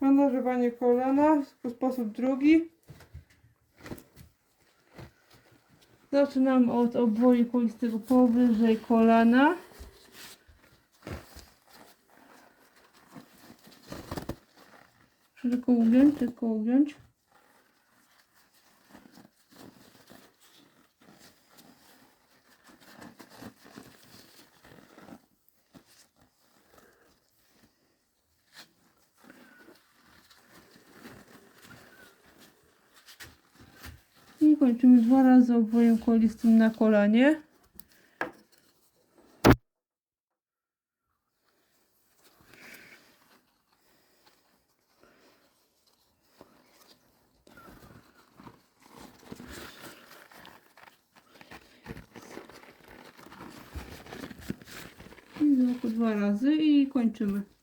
Bandażowanie kolana, w sposób drugi. Zaczynamy od obwoju kolistego powyżej kolana. Czy tylko ugiąć, tylko ugiąć. I kończymy dwa razy obwojem kolistym na kolanie. I dwa razy i kończymy.